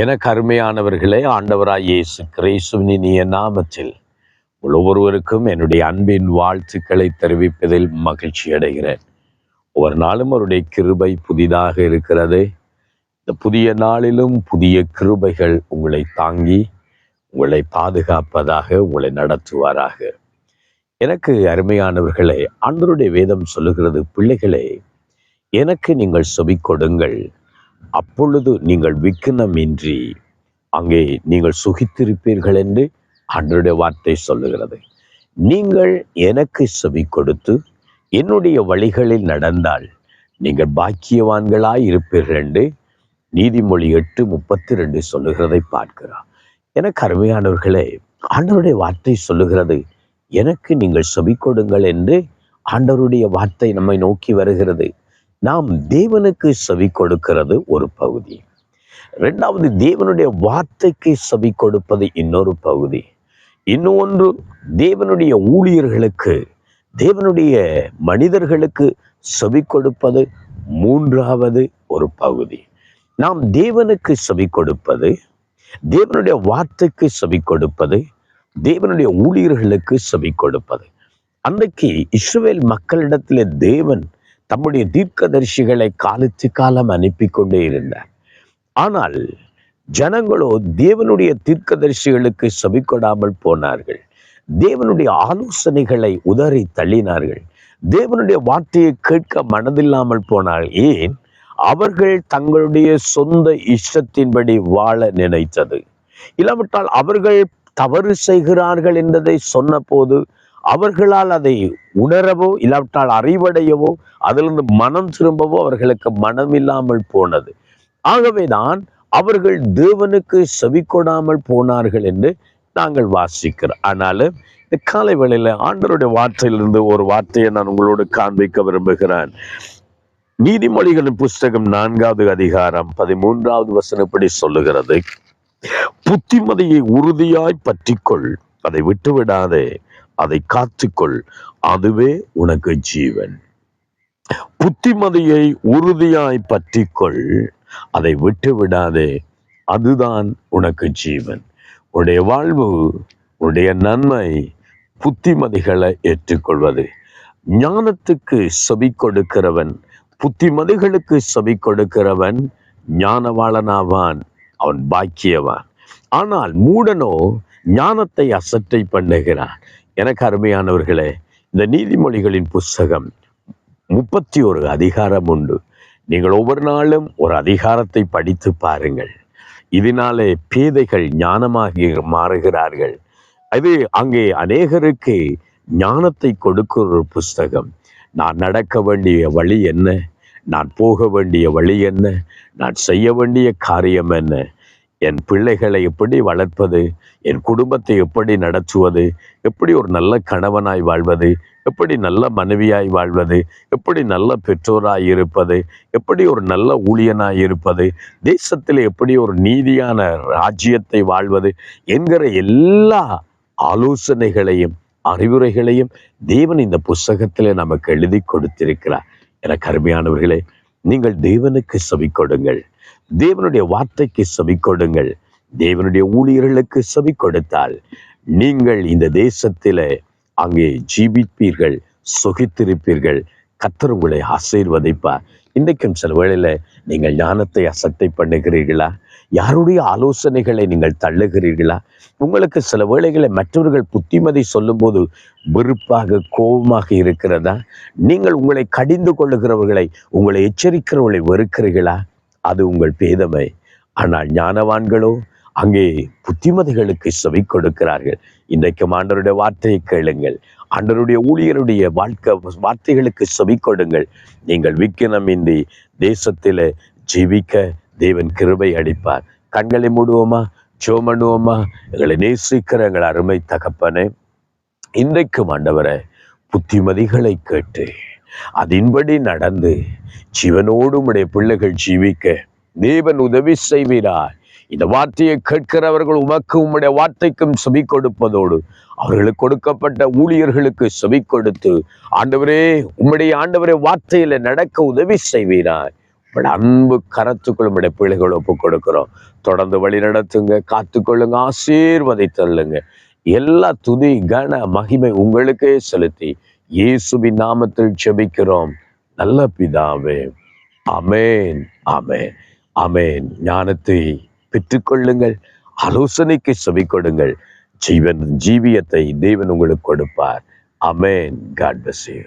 எனக்கு அருமையானவர்களே ஆண்டவராய் இயேசு கிறிஸ்துவின் இனிய நாமத்தில் ஒவ்வொருவருக்கும் என்னுடைய அன்பின் வாழ்த்துக்களை தெரிவிப்பதில் மகிழ்ச்சி அடைகிறேன். ஒவ்வொரு நாளும் அவருடைய கிருபை புதிதாக இருக்கிறது. இந்த புதிய நாளிலும் புதிய கிருபைகள் உங்களை தாங்கி உங்களை பாதுகாப்பதாக உங்களை நடத்துவாராக. எனக்கு அருமையானவர்களே ஆண்டருடைய வேதம் சொல்லுகிறது பிள்ளைகளே எனக்கு நீங்கள் செவி கொடுங்கள். அப்பொழுது நீங்கள் விக்கினமின்றி அங்கே நீங்கள் சுகித்திருப்பீர்கள் என்று அன்றைய வார்த்தை சொல்லுகிறது. நீங்கள் எனக்கு செவி கொடுத்து என்னுடைய வழிகளில் நடந்தால் நீங்கள் பாக்கியவான்களாய் இருப்பீர்கள் என்று நீதிமொழி எட்டு முப்பத்தி ரெண்டு சொல்லுகிறதை பார்க்கிறார். எனக்கு அருமையானவர்களே ஆண்டவருடைய வார்த்தை சொல்லுகிறது எனக்கு நீங்கள் செவி கொடுங்கள் என்று ஆண்டவருடைய வார்த்தை நம்மை நோக்கி வருகிறது. நாம் தேவனுக்கு செவி கொடுக்கிறது ஒரு பகுதி. ரெண்டாவது தேவனுடைய வார்த்தைக்கு செவி கொடுப்பது இன்னொரு பகுதி. இன்னொன்று தேவனுடைய ஊழியர்களுக்கு தேவனுடைய மனிதர்களுக்கு செவி கொடுப்பது மூன்றாவது ஒரு பகுதி. நாம் தேவனுக்கு செவி கொடுப்பது தேவனுடைய வார்த்தைக்கு செவி கொடுப்பது தேவனுடைய ஊழியர்களுக்கு செவி கொடுப்பது. அன்றைக்கு இஸ்ரேல் மக்களிடத்திலே தேவன் தம்முடைய தீர்க்கதரிசிகளை காலத்து காலம் அனுப்பி கொண்டே இருந்தார். ஆனால் ஜனங்களோ தேவனுடைய தீர்க்கதரிசிகளுக்கு செவிக்கொடாமல் போனார்கள். தேவனுடைய ஆலோசனைகளை உதறி தள்ளினார்கள். தேவனுடைய வார்த்தையை கேட்க மனதில்லாமல் போனால் ஏன்? அவர்கள் தங்களுடைய சொந்த இஷ்டத்தின்படி வாழ நினைத்தது. இல்லாவிட்டால் அவர்கள் தவறு செய்கிறார்கள் என்பதை சொன்னபோது அவர்களால் அதை உணரவோ இல்லாவிட்டால் அறிவடையவோ அதிலிருந்து மனம் திரும்பவோ அவர்களுக்கு மனம் இல்லாமல் போனது. ஆகவேதான் அவர்கள் தேவனுக்கு செவி கொடாமல் போனார்கள் என்று நாங்கள் வாசிக்கிறோம். ஆனாலும் இந்த காலை வேளையில ஆண்டருடைய வார்த்தையிலிருந்து ஒரு வார்த்தையை நான் உங்களோடு காண்பிக்க விரும்புகிறேன். நீதிமொழிகளின் புஸ்தகம் நான்காவது அதிகாரம் பதிமூன்றாவது வசனப்படி சொல்லுகிறது. புத்திமதியை உறுதியாய் பற்றிக்கொள். அதை விட்டுவிடாதே. அதை காத்துக்கொள் அதுவே உனக்கு ஜீவன். புத்திமதியை உறுதியாய் பற்றிக்கொள் அதை விட்டு விடாதே அதுதான் உனக்கு ஜீவன். உன்னுடைய வாழ்வு உன்னுடைய நன்மை புத்திமதிகளை ஏற்றுக்கொள்வது. ஞானத்துக்கு செவி கொடுக்கிறவன் புத்திமதிகளுக்கு செவி கொடுக்கிறவன் ஞானவாளனாவான் அவன் பாக்கியவான். ஆனால் மூடனோ ஞானத்தை அசட்டை பண்ணுகிறான். எனக்கு அருமையானவர்களே இந்த நீதிமொழிகளின் புஸ்தகம் முப்பத்தி ஒரு அதிகாரம் உண்டு. நீங்கள் ஒவ்வொரு நாளும் ஒரு அதிகாரத்தை படித்து பாருங்கள். இதனாலே பேதைகள் ஞானமாகி மாறுகிறார்கள். அது அங்கே அநேகருக்கு ஞானத்தை கொடுக்கிற ஒரு புஸ்தகம். நான் நடக்க வேண்டிய வழி என்ன? நான் போக வேண்டிய வழி என்ன? நான் செய்ய வேண்டிய காரியம் என்ன? என் பிள்ளைகளை எப்படி வளர்ப்பது? என் குடும்பத்தை எப்படி நடத்துவது? எப்படி ஒரு நல்ல கணவனாய் வாழ்வது? எப்படி நல்ல மனைவியாய் வாழ்வது? எப்படி நல்ல பெற்றோராய் இருப்பது? எப்படி ஒரு நல்ல ஊழியனாய் இருப்பது? தேசத்தில் எப்படி ஒரு நீதியான ராஜ்யத்தை வாழ்வது? என்கிற எல்லா ஆலோசனைகளையும் அறிவுரைகளையும் தேவன் இந்த புஸ்தகத்தில் நமக்கு எழுதி கொடுத்திருக்கிறார். என கருமையானவர்களே நீங்கள் தேவனுக்கு செவி கொடுங்கள் தேவனுடைய வார்த்தைக்கு செவி கொடுங்கள் தேவனுடைய ஊழியர்களுக்கு செவி கொடுத்தால் நீங்கள் இந்த தேசத்தில் அங்கே ஜீவிப்பீர்கள் சுகித்திருப்பீர்கள். கத்தர் உங்களை ஆசீர்வதிப்பார். இன்றைக்கும் சில வேளையில் நீங்கள் ஞானத்தை அசட்டை பண்ணுகிறீர்களா? யாருடைய ஆலோசனைகளை நீங்கள் தள்ளுகிறீர்களா? உங்களுக்கு சில வேளைகளை மற்றவர்கள் புத்திமதி சொல்லும்போது வெறுப்பாக கோபமாக இருக்கிறதா? நீங்கள் உங்களை கடிந்து கொள்ளுகிறவர்களை உங்களை எச்சரிக்கிறவர்களை வெறுக்கிறீர்களா? அது உங்கள் பேதமை. ஆனால் ஞானவான்களோ அங்கே புத்திமதிகளுக்கு செவி கொடுக்கிறார்கள். இன்றைக்கு ஆண்டருடைய வார்த்தையை கேளுங்கள். ஆண்டருடைய ஊழியருடைய வாழ்க்கை வார்த்தைகளுக்கு செவி கொடுங்கள். நீங்கள் விக்கினமின்றி தேசத்தில் ஜீவிக்க தேவன் கிருபை அடிப்பார் கண்களை மூடுவோமா? சோமணுவோமா எங்களை நேசிக்கிற எங்கள் அருமை தகப்பனே இன்றைக்கும் ஆண்டவரை புத்திமதிகளை கேட்டு அதின்படி நடந்து ஜீவனோடும் உடைய பிள்ளைகள் ஜீவிக்க தேவன் உதவி செய்வீரார் இந்த வார்த்தையை கேட்கிறவர்கள் உமக்கு உம்முடைய வார்த்தைக்கும் செவி கொடுப்பதோடு அவர்களுக்கு கொடுக்கப்பட்ட ஊழியர்களுக்கு செவி கொடுத்து ஆண்டவரே உம்முடைய ஆண்டவரே வார்த்தையில நடக்க உதவி செய்வீரார் அன்பு கரத்துக்குள் உங்களுடைய பிள்ளைகள் ஒப்பு கொடுக்கிறோம் தொடர்ந்து வழி நடத்துங்க காத்துக்கொள்ளுங்க ஆசீர்வதித்தள்ளுங்க. எல்லா துதி கன மகிமை உங்களுக்கே செலுத்தி இயேசுவின் நாமத்தில் செபிக்கிறோம் நல்ல பிதாவே அமேன் அமேன் அமேன் ஞானத்தை பெற்றுக்கொள்ளுங்கள் ஆலோசனைக்கு செவி கொடுங்கள் ஜீவன் ஜீவியத்தை தேவன் உங்களுக்கு கொடுப்பார். அமேன் காட் bless